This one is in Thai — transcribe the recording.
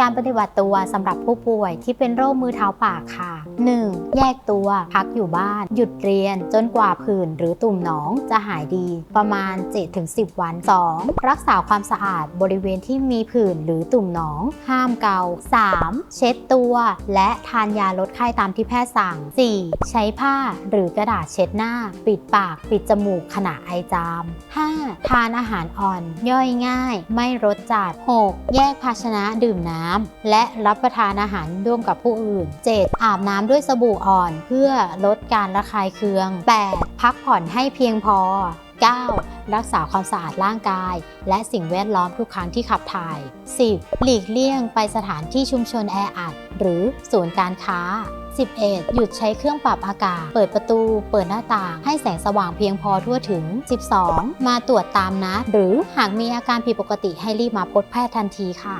การปฏิบัติตัวสำหรับผู้ป่วยที่เป็นโรคมือเท้าปากค่ะ 1. แยกตัว พักอยู่บ้าน หยุดเรียนจนกว่าผื่นหรือตุ่มหนองจะหายดี ประมาณ 7-10 วัน 2. รักษาความสะอาดบริเวณที่มีผื่นหรือตุ่มหนอง ห้ามเกา 3. เช็ดตัว และทานยาลดไข้ตามที่แพทย์สั่ง 4. ใช้ผ้าหรือกระดาษเช็ดหน้า ปิดปาก ปิดจมูกขณะไอจาม 5. ทานอาหารอ่อน ย่อยง่าย ไม่รสจัด 6. แยกภาชนะดื่มน้ำและรับประทานอาหารร่วมกับผู้อื่น 7. อาบน้ำด้วยสบู่อ่อนเพื่อลดการระคายเคือง 8. พักผ่อนให้เพียงพอ 9. รักษาความสะอาดร่างกาย และสิ่งแวดล้อมทุกครั้งที่ขับถ่าย 10. หลีกเลี่ยงไปสถานที่ชุมชนแออัด หรือศูนย์การค้า 11. หยุดใช้เครื่องปรับอากาศ เปิดประตู เปิดหน้าต่าง ให้แสงสว่างเพียงพอทั่วถึง 12. มาตรวจตามนัด หรือหากมีอาการผิดปกติให้รีบมาพบแพทย์ทันทีค่ะ